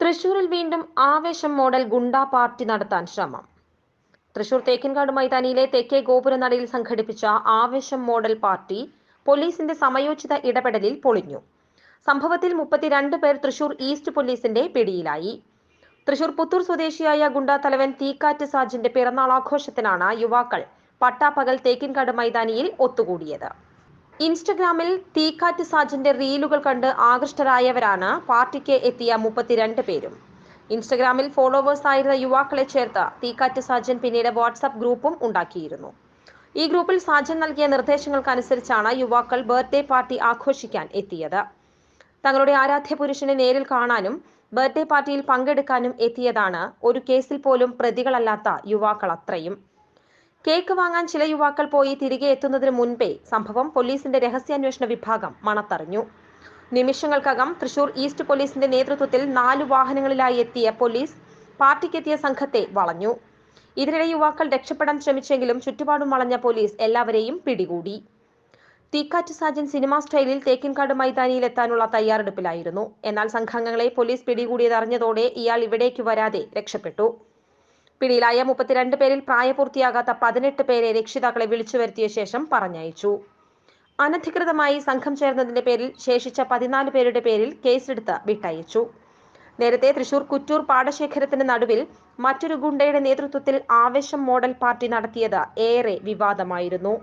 തൃശൂരിൽ വീണ്ടും ആവേശം മോഡൽ ഗുണ്ടാ പാർട്ടി നടത്താൻ ശ്രമം. തൃശൂർ തേക്കിൻകാട് മൈതാനിയിലെ തെക്കേ ഗോപുരനടയിൽ സംഘടിപ്പിച്ച ആവേശം മോഡൽ പാർട്ടി പോലീസിന്റെ സമയോചിത ഇടപെടലിൽ പൊളിഞ്ഞു. സംഭവത്തിൽ മുപ്പത്തിരണ്ട് പേർ തൃശൂർ ഈസ്റ്റ് പോലീസിന്റെ പിടിയിലായി. തൃശൂർ പുത്തൂർ സ്വദേശിയായ ഗുണ്ടാ തലവൻ തീക്കാറ്റ് സാജിന്റെ പിറന്നാൾ ആഘോഷത്തിനാണ് യുവാക്കൾ പട്ടാപ്പകൽ തേക്കിൻകാട് മൈതാനിയിൽ ഒത്തുകൂടിയത്. ഇൻസ്റ്റഗ്രാമിൽ തീക്കാറ്റ് സാജന്റെ റീലുകൾ കണ്ട് ആകൃഷ്ടരായവരാണ് പാർട്ടിക്ക് എത്തിയ മുപ്പത്തിരണ്ട് പേരും. ഇൻസ്റ്റഗ്രാമിൽ ഫോളോവേഴ്സ് ആയിരുന്ന യുവാക്കളെ ചേർത്ത് തീക്കാറ്റ് സാജൻ പിന്നീട് വാട്സാപ്പ് ഗ്രൂപ്പും ഉണ്ടാക്കിയിരുന്നു. ഈ ഗ്രൂപ്പിൽ സാജൻ നൽകിയ നിർദ്ദേശങ്ങൾക്കനുസരിച്ചാണ് യുവാക്കൾ ബർത്ത്ഡേ പാർട്ടി ആഘോഷിക്കാൻ എത്തിയത്. തങ്ങളുടെ ആരാധ്യ പുരുഷനെ നേരിൽ കാണാനും ബർത്ത്ഡേ പാർട്ടിയിൽ പങ്കെടുക്കാനും എത്തിയതാണ് ഒരു കേസിൽ പോലും പ്രതികളല്ലാത്ത യുവാക്കൾ അത്രയും. കേക്ക് വാങ്ങാൻ ചില യുവാക്കൾ പോയി തിരികെ എത്തുന്നതിന് മുൻപേ സംഭവം പോലീസിന്റെ രഹസ്യാന്വേഷണ വിഭാഗം മണത്തറിഞ്ഞു. നിമിഷങ്ങൾക്കകം തൃശൂർ ഈസ്റ്റ് പോലീസിന്റെ നേതൃത്വത്തിൽ നാലു വാഹനങ്ങളിലായി എത്തിയ പോലീസ് പാർട്ടിക്കെത്തിയ സംഘത്തെ വളഞ്ഞു. ഇതിനിടെ യുവാക്കൾ രക്ഷപ്പെടാൻ ശ്രമിച്ചെങ്കിലും ചുറ്റുപാടും വളഞ്ഞ പോലീസ് എല്ലാവരെയും പിടികൂടി. തീക്കാറ്റ് സാജൻ സിനിമാ സ്റ്റൈലിൽ തേക്കിൻകാട് മൈതാനിയിൽ എത്താനുള്ള തയ്യാറെടുപ്പിലായിരുന്നു. എന്നാൽ സംഘാംഗങ്ങളെ പോലീസ് പിടികൂടിയതറിഞ്ഞതോടെ ഇയാൾ ഇവിടേക്ക് വരാതെ രക്ഷപ്പെട്ടു. പിടിയിലായ മുപ്പത്തിരണ്ട് പേരിൽ പ്രായപൂർത്തിയാകാത്ത പതിനെട്ട് പേരെ രക്ഷിതാക്കളെ വിളിച്ചു വരുത്തിയ ശേഷം പറഞ്ഞയച്ചു. അനധികൃതമായി സംഘം ചേർന്നതിന്റെ പേരിൽ ശേഷിച്ച പതിനാല് പേരുടെ പേരിൽ കേസെടുത്ത് വിട്ടയച്ചു. നേരത്തെ തൃശൂർ കുറ്റൂർ പാടശേഖരത്തിന് നടുവിൽ മറ്റൊരു ഗുണ്ടയുടെ നേതൃത്വത്തിൽ ആവേശം മോഡൽ പാർട്ടി നടത്തിയത് ഏറെ വിവാദമായിരുന്നു.